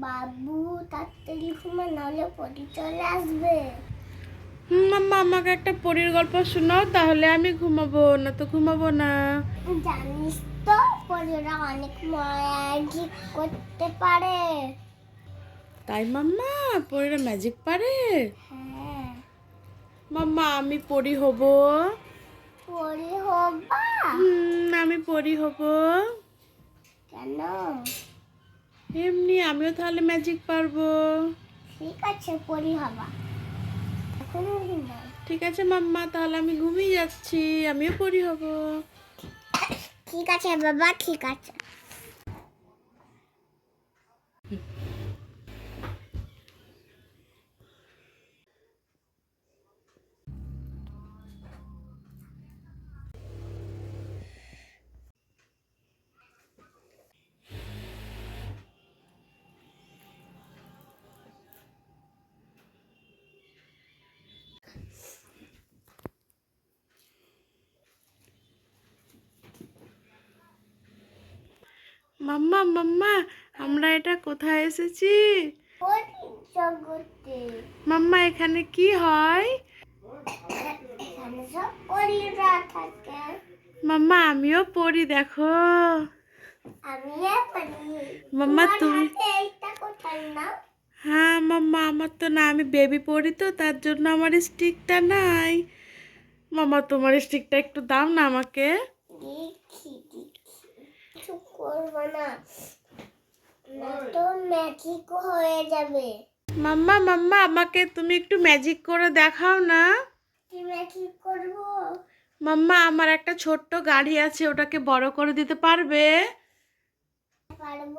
বাবু তাড়াতাড়ি ঘুমা নাহলে পরি চলে আসবে। মাম্মা আমাকে একটা পরীর গল্প শোনাও তাহলে আমি ঘুমাবো না তো ঘুমাবো না। জানিস তো পরিরা অনেক ম্যাজিক করতে পারে। তাই মাম্মা পরীরা ম্যাজিক পারে? হ্যাঁ। মাম্মা আমি পরি হব। পরি হবা? হুম, আমি পরি হব। কেন? এমনি আমিও তাহলে ম্যাজিক পারব। ঠিক আছে পড়ি হবা ঠিক আছে মাম্মা তাহলে আমি ঘুমিয়ে যাচ্ছি আমিও পড়ি হব। ঠিক আছে বাবা ঠিক আছে। মাম্মা মাম্মা আমরা এটা কোথায় এসেছি? মাম্মা এখানে কি হয়? মাম্মা আমিও পড়ি দেখো। মাম্মা তুমি হ্যাঁ মাম্মা আমার তো না আমি বেবি পড়ি তো তার জন্য আমার স্টিকটা নাই। মাম্মা তোমার স্টিকটা একটু দাও না আমাকে। দেখি। দেখি কিছু করব না। তো ম্যাজিক হয়ে যাবে। মাম্মা মাম্মা আমাকে তুমি একটু ম্যাজিক করে দেখাও না। কি ম্যাজিক করব? মাম্মা আমার একটা ছোট্ট গাড়ি আছে ওটাকে বড় করে দিতে পারবে? পারব।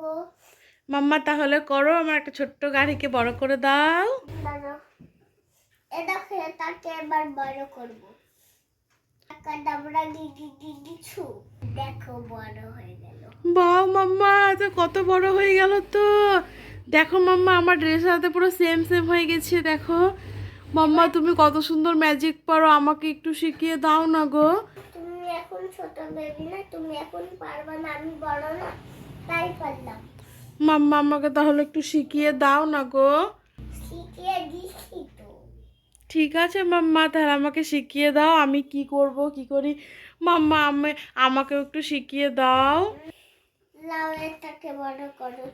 মাম্মা তাহলে করো আমার একটা ছোট্ট গাড়িকে বড় করে দাও। দাঁড়াও। এ দেখো তাকে এবার বড় করব। টাকা দাবড়া গিগি গিগি ছু। দেখো বড় হয়ে গেল বাও মাম্মা তো কত বড় হয়ে গেল তো। দেখো মাম্মা আমার ড্রেস হাতে পুরো সেম সেম হয়ে গেছে দেখো। মাম্মা তুমি কত সুন্দর ম্যাজিক পারো আমাকে একটু শিখিয়ে দাও না গো। তুমি এখন ছোট বেবি না তুমি এখন পারবে না আমি বড় না তাই পারলাম। মাম্মা আমাকে তাহলে একটু শিখিয়ে দাও না গো। শিখিয়ে দিচ্ছি তো। ঠিক আছে মাম্মা তাহলে আমাকে শিখিয়ে দাও আমি কি করব কি করি? মাম্মা আমি আমাকে একটু শিখিয়ে দাও লাউ এটাকে বড় করো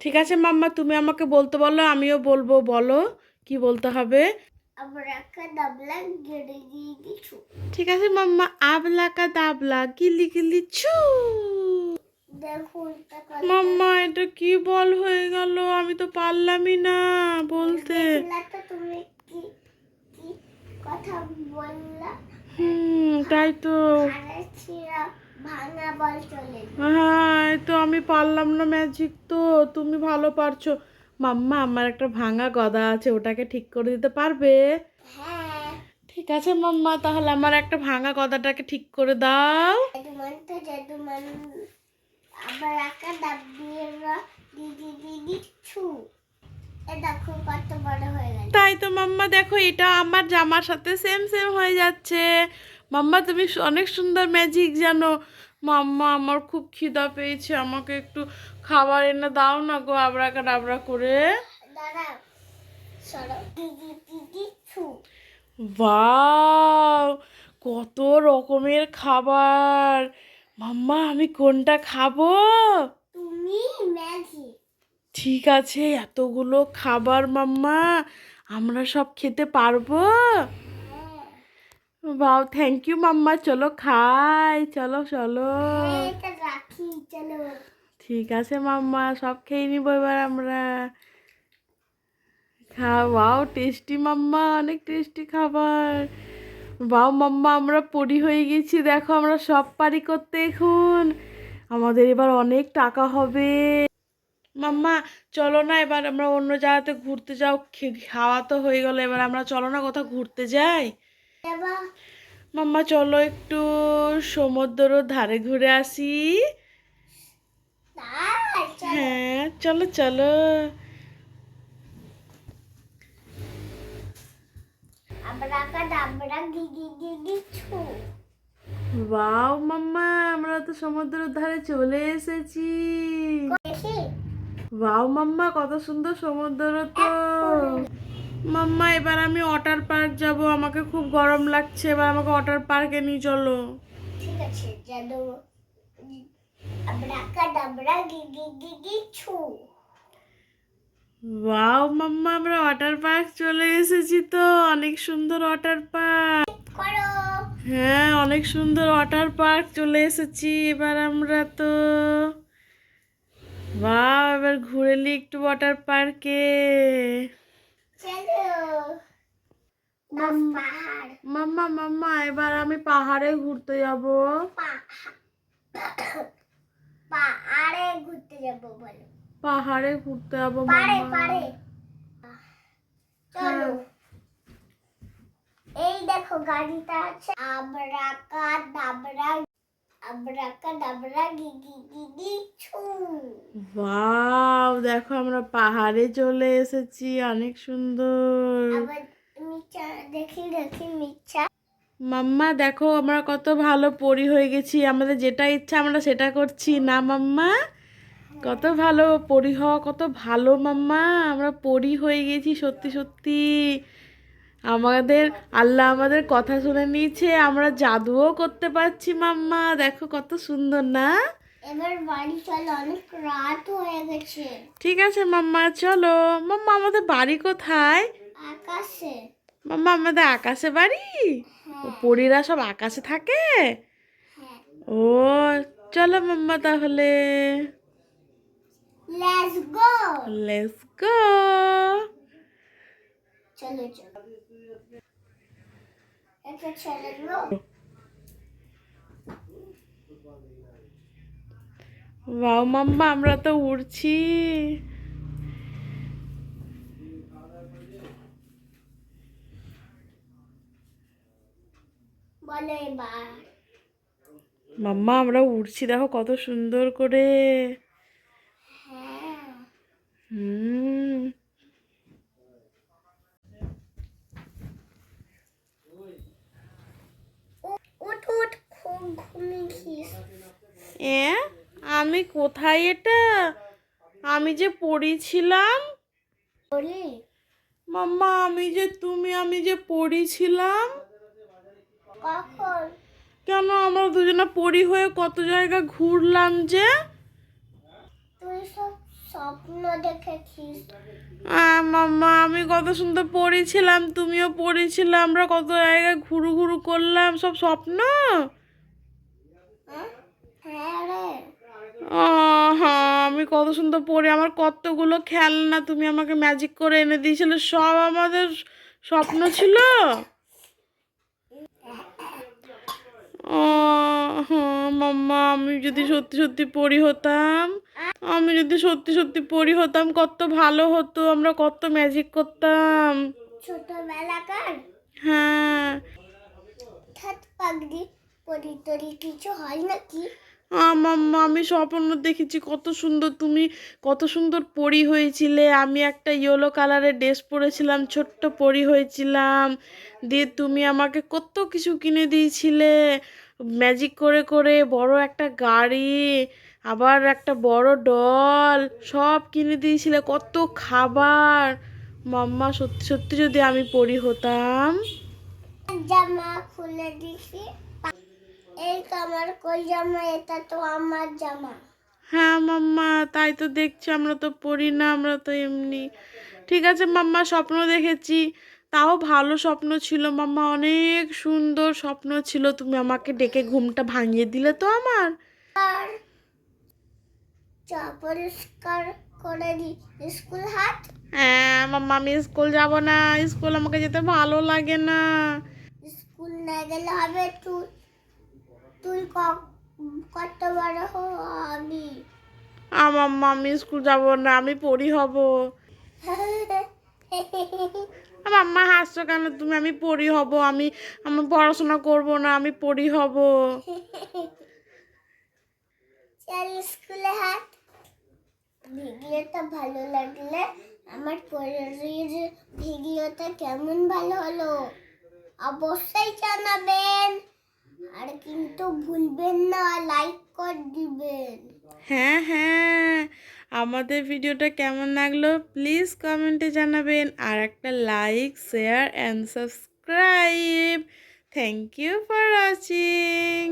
ঠিক আছে মাম্মা তুমি আমাকে বলতে বলো আমিও বলব বলো কি বলতে হবে। ঠিক আছে মাম্মা আবলা কা দাবলা গিলি গিলি ছু। মাম্মা এটা কি বল হয়ে গেল? আমি তো পারলামই না বলতে। কথা বললা? হুম তাই তো। হ্যাঁ তো আমি পারলাম না ম্যাজিক তো তুমি ভালো পারছ। মাম্মা আমার একটা ভাঙা গদা আছে ওটাকে ঠিক করে দিতে পারবে? হ্যাঁ। ঠিক আছে মাম্মা তাহলে আমার একটা ভাঙা গদাটাকে ঠিক করে দাও। আবার একটা দিদি দিদি ছু। তাই তো মাম্মা দেখো এটা আমার জামার সাথে সেম সেম হয়ে যাচ্ছে। মাম্মা তুমি অনেক সুন্দর ম্যাজিক জানো। মাম্মা আমার খুব খিদা পেয়েছে আমাকে একটু খাবার এনে দাও না গো আবরাকা ডাবরা করে বাও কত রকমের খাবার। মাম্মা আমি কোনটা খাব? তুমি ঠিক আছে এতগুলো খাবার মাম্মা আমরা সব খেতে পারব? বাও থ্যাংক ইউ মাম্মা চলো খাই চলো চলো ঠিক আছে মাম্মা সব খেয়ে নিবো এবার আমরা। খাও বাও টেস্টি মাম্মা অনেক টেস্টি খাবার। বাও মাম্মা আমরা পরি হয়ে গেছি। দেখো, আমরা সব পারি করতে এখন। আমাদের এবার অনেক টাকা হবে। মাম্মা চলো না, এবার আমরা অন্য জায়গাতে ঘুরতে যাও। খাওয়া তো হয়ে গেলো। এবার আমরা চলো না কোথাও ঘুরতে যাই? মাম্মা চলো একটু সমুদ্র ধারে ঘুরে আসি। হ্যাঁ চলো চলো। বাও মাম্মা আমরা তো সমুদ্রের ধারে চলে এসেছি। বাও মাম্মা কত সুন্দর সমুদ্র তো। মাম্মা এবার আমি ওয়াটার পার্ক যাব। আমাকে খুব গরম লাগছে এবার আমাকে ওয়াটার পার্কে নিয়ে চলো। ঠিক আছে যেন আবরাকা ডাবরা গিগি গিগি ছু। ওয়াও মাম্মা আমরা ওয়াটার পার্ক চলে এসেছি তো অনেক সুন্দর ওয়াটার পার্ক। হ্যাঁ অনেক সুন্দর ওয়াটার পার্ক চলে এসেছি এবার আমরা তো। বাহ এবার ঘুরে নি একটু ওয়াটার পার্কে। মাম্মা মাম্মা এবার আমি পাহাড়ে ঘুরতে যাব। পাহাড়ে। ঘুরতে যাব বলো। পাহাড়ে ঘুরতে যাব পারে চলো। এই দেখো গাড়িটা আছে। আবরাকা ডাবরা ওয়াও দেখো আমরা পাহাড়ে চলে এসেছি, অনেক সুন্দর। মাম্মা, দেখো আমরা কত ভালো পরি হয়ে গেছি, আমাদের যেটা ইচ্ছা আমরা সেটা করছি, না মাম্মা? কত ভালো পরি হওয়া, কত ভালো মাম্মা, আমরা পরি হয়ে গেছি, সত্যি সত্যি। আমাদের আল্লাহ আমাদের কথা শুনে নিয়েছে আমরা জাদুও করতে পারছি মাম্মা। দেখো কত সুন্দর না? এবার বাড়ি চলো অনেক রাত হয়ে গেছে। ঠিক আছে মাম্মা চলো। মাম্মা আমাদের বাড়ি কোথায়? আকাশে। মাম্মা আমাদের আকাশে বাড়ি? হ্যাঁ। পরীরা সব আকাশে থাকে? হ্যাঁ। ও চলো মাম্মা তাহলে। লেটস গো লেটস গো গো বাও মাম্মা আমরা তো উড়ছি। মাম্মা আমরা উড়ছি দেখো কত সুন্দর করে। হ্যাঁ। হুম। কোথায় এটা? আমি যে পড়েছিলাম? মাম্মা আমি যে তুমি আমি যে পড়েছিলাম? কেন আমরা দুজনে পড়ি হয়ে কত জায়গা ঘুরলাম যে? স্বপ্ন দেখেছিস। আহ, মাম্মা আমি কত সুন্দর পড়েছিলাম তুমিও পড়েছিলে আমরা কত জায়গায় ঘুরু ঘুরু করলাম সব স্বপ্ন? হ্যাঁ? হ্যাঁ রে। হ্যাঁ আমি কত সুন্দর পড়ি আমার কতগুলো খেলনা তুমি আমাকে ম্যাজিক করে এনে দিয়েছিলে সব আমাদের স্বপ্ন ছিল। হ্যাঁ মাম্মা আমি যদি সত্যি সত্যি পড়ি হতাম আমি যদি সত্যি সত্যি পড়ি হতাম কত ভালো হতো আমরা কত ম্যাজিক করতাম। ছোটবেলাকার হ্যাঁ। পরি কিছু হয় নাকি? আমি স্বপ্ন দেখেছি কত সুন্দর তুমি কত সুন্দর পরি হয়েছিলে। আমি একটা ইয়েলো কালারের ড্রেস পরেছিলাম, ছোট্ট পরি হয়েছিলাম। দিয়ে তুমি আমাকে কত কিছু কিনে দিয়েছিলে। ম্যাজিক করে করে বড় একটা গাড়ি, আবার একটা বড় ডল সব কিনে দিয়েছিলে, কত খাবার। মাম্মা, সত্যি সত্যি যদি আমি পরি হতাম। জামা খুলে দিছি। এই তো আমার কই জামা এটা তো আমার জামা। হ্যাঁ মাম্মা তাই তো দেখছি আমরা তো পড়ি না আমরা তো এমনি। ঠিক আছে মাম্মা স্বপ্ন দেখেছি। তাও ভালো স্বপ্ন ছিল মাম্মা অনেক সুন্দর স্বপ্ন ছিল। তুমি আমাকে ডেকে ঘুমটা ভাঙিয়ে দিলে তো আমার। পরিষ্কার করে দি স্কুল হাত হ্যাঁ মাম্মা আমি স্কুল যাব না স্কুল আমাকে যেতে ভালো লাগে না। স্কুল না গেলে হবে তুই তুই কত বড় হবি? আমার মাম্মি স্কুল যাব না আমি পড়ি হব। মাম্মা হাসছো কেন? তুমি আমি পড়ি হব আমি আমি পড়াশোনা করব না আমি পড়ি হব। চল স্কুলে হাত ভিডিওটা ভালো লাগলে আমার পরের ভিডিওটা কেমন ভালো হলো? অবশ্যই জানাবেন। কিন্তু ভুলবেন না লাইক করে দিবেন। হ্যাঁ হ্যাঁ আমাদের ভিডিওটা কেমন লাগল প্লিজ কমেন্টে জানাবেন আর একটা like share and subscribe thank you for watching